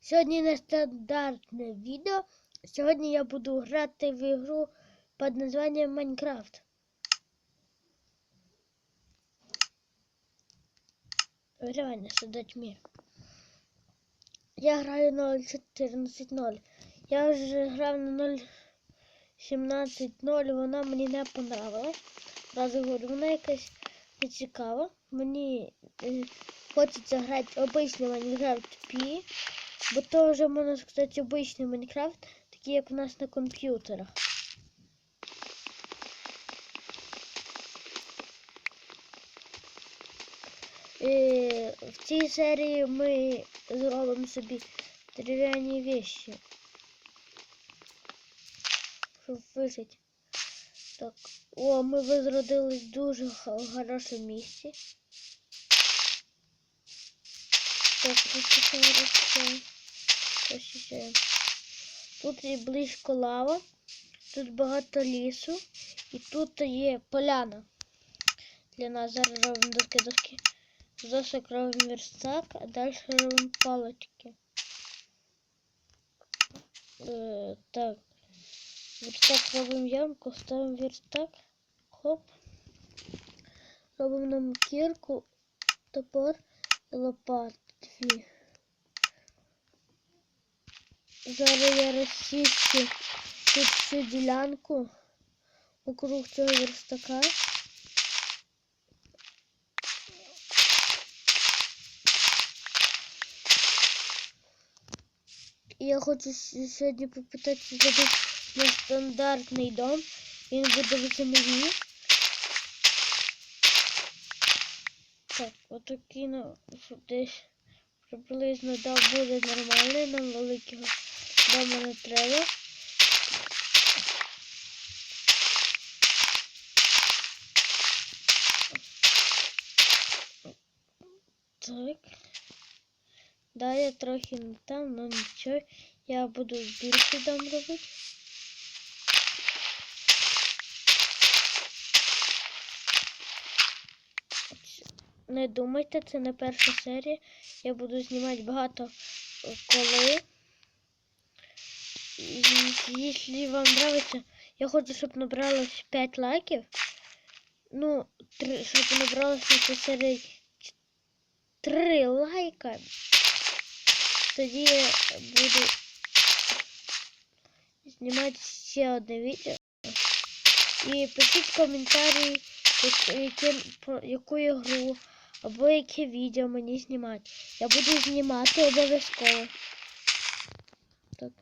Сьогодні нестандартне відео. Сьогодні я буду грати в ігру під названням Майнкрафт. Виживання создать мир. Я граю на 0.14.0. Я вже грав на 0.17.0, вона мені не понравилась. Разу говорю, вона якась не цікава. Мені е, хочеться грати обичний Майнкрафт Пі, бо то вже можна сказати обичний Майнкрафт, такий як у нас на комп'ютерах. Е, в цій серії ми зробимо собі дерев'яні вещи. Щоб вижити. Так. О, ми возродились в дуже хорошому місці. Так. Тут є близько лава, тут багато лісу і тут є поляна. Для нас зараз робимо доски доски. Досок робимо верстак, а далі робимо палочки. Е, так. Верстак робимо ямку, ставимо верстак. Хоп. Робимо нам кірку, топор і лопат дві. Зараз я розчищу тут всю ділянку округ цього верстака. Я хочу сьогодні попитатися зробити нестандартний дом. Він буде в землі. Так, отакий ну, десь приблизно да, буде нормальний, нам великого дому не треба. Так. Далі трохи не там, але нічого. Я буду більше дом робити. Не думайте, це не перша серія. Я буду знімати багато е, коли. І Якщо вам нравиться, я хочу, щоб набралось 5 лайків. Ну, три, щоб набралось на цій серії 3 лайка. Тоді я буду знімати ще одне відео. І пишіть коментарі, яку ігру або яке відео мені знімати. Я буду знімати обов'язково. Так.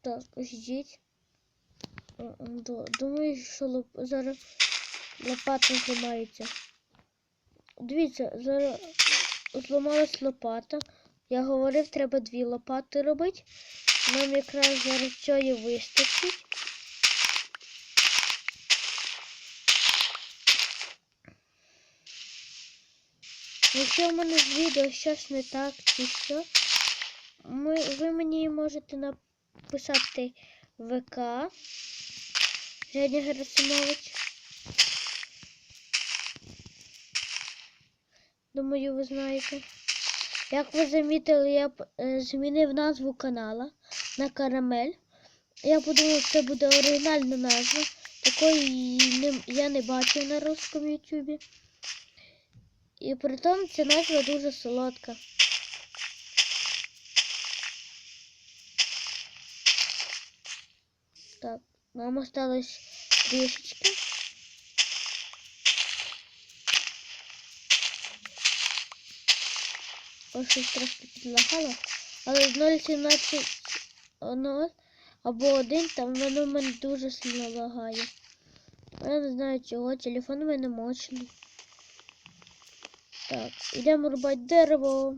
Так, ждіть. М, м, Думаю, що лоп... зараз лопата зламається. Дивіться, зараз зламалась лопата. Я говорив, треба дві лопати робити. Нам якраз зараз цієї вистачить. Якщо в мене з відео щось не так чи що, ми, ви мені можете написати ВК Женя Герасимович. Думаю, ви знаєте. Як ви замітили, я е, змінив назву канала на Карамель. Я подумав, це буде оригінальна назва. Такої я не бачив на русскому ютубі. І при тому ця назва дуже солодка. Так, нам осталось трішечки. Ось щось трошки підлагало. Але з 0.17 або 1 там воно мене дуже сильно лагає. Я не знаю чого, телефон мене мощний. Так, йдемо рубати дерево.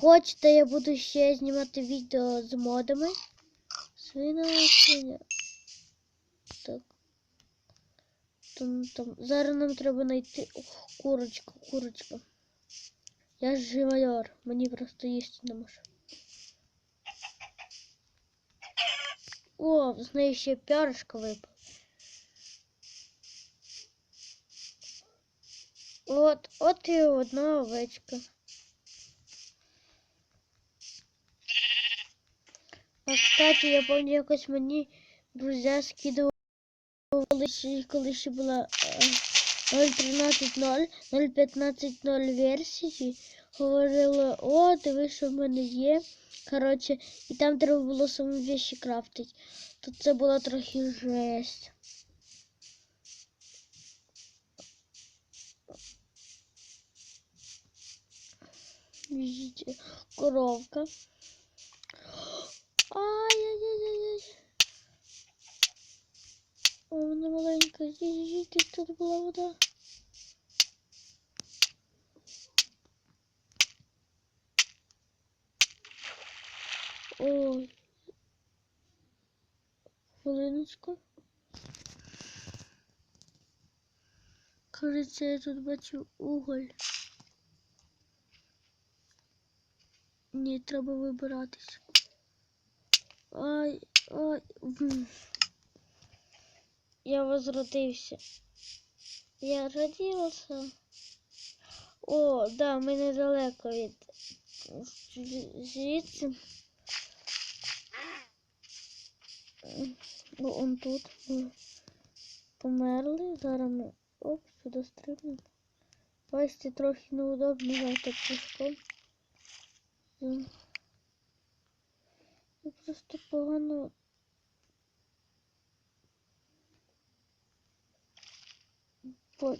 Хочете, я буду ще знімати відео з модами. Свина, свиня. Так. Там, там. Зараз нам треба знайти. Ох, курочка, курочка. Я ж живайор, мені просто їсти не можу. О, з неї ще пярышко випав. От, от і одна овечка. А кстати, я пам'ятаю, якось мені друзі скидували, коли ще, була е, 0.13.0, 0.15.0 версії. Говорили, о, диви, що в мене є. Коротше, і там треба було самі вещі крафтити. Тут це була трохи жесть. Видите, коровка. Ай-яй-яй-яй. О, вона маленька. Їдь, тут була вода. Ой. Хвилиночку. Кажется, я тут бачу уголь. Ні, треба вибиратись. Ай, ай. Я возродився. Я родився. О, да, ми недалеко від зві- звідси. Ну, он тут. Ми померли. Зараз ми оп, сюди стрибнемо. Бачите, трохи неудобно, я так пішком. Я просто погано. Ой.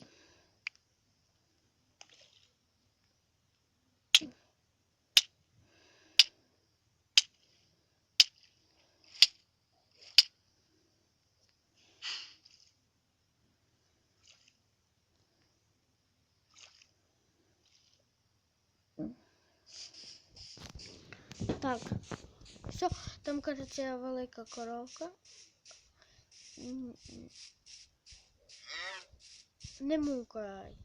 Так. Все, там, кажется, велика коровка. Не мукай.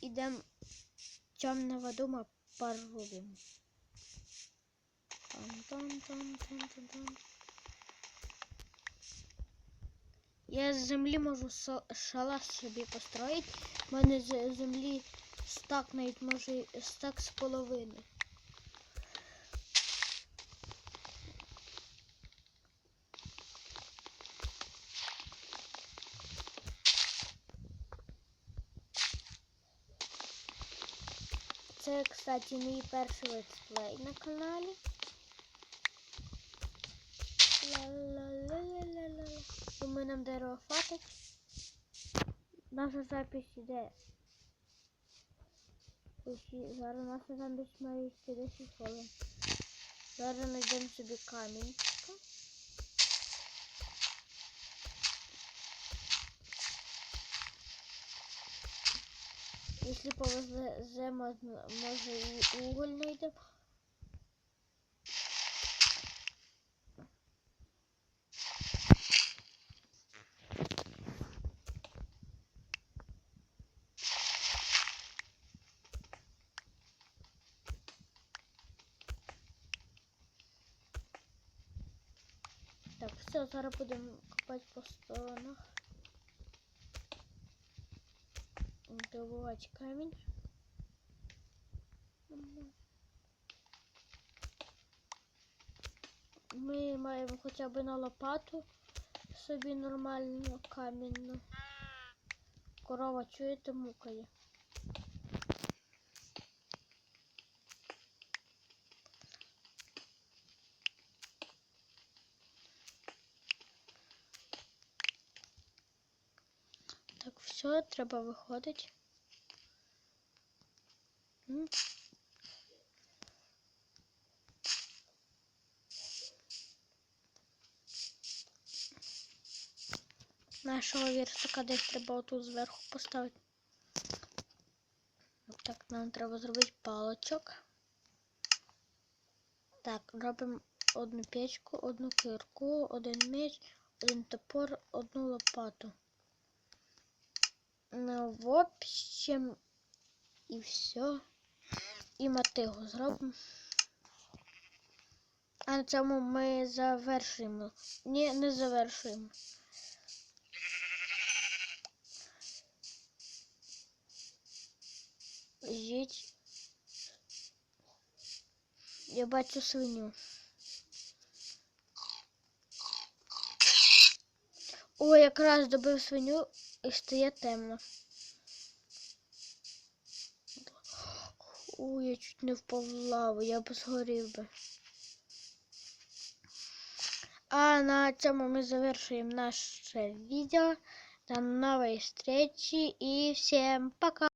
Ідем темного дома порубим. Там-там-там-там-там-там. Я з землі можу шалаш собі построїти. У мене з землі стак навіть може стак з половини. Це, кстати, мій перший летсплей на каналі. Думаю, нам дерево хватить. Наша запись. Усі- Зараз наша запись має йти 10 хвилин. Зараз знайдемо собі камінчика. Якщо повезе, можна, може і уголь знайдемо. Все, зараз будемо копати по сторонах. Добувати камінь. Мгм. Ми маємо хоча б на лопату собі нормальну камінну. Корова чуєте мукає. Все, треба виходити. Нашого вірсика десь треба отут зверху поставити. Так, нам треба зробити палочок. Так, робимо одну печку, одну кирку, один меч, один топор, одну лопату. Ну, в общем, і все. І мотигу зробимо. А на цьому ми завершуємо. Ні, не завершуємо. Жіть. Я бачу свиню. О, якраз добив свиню і стає темно. Ой, я чуть не впав в лаву, я б згорів би. А на цьому ми завершуємо наше відео. До нової зустрічі і всім пока!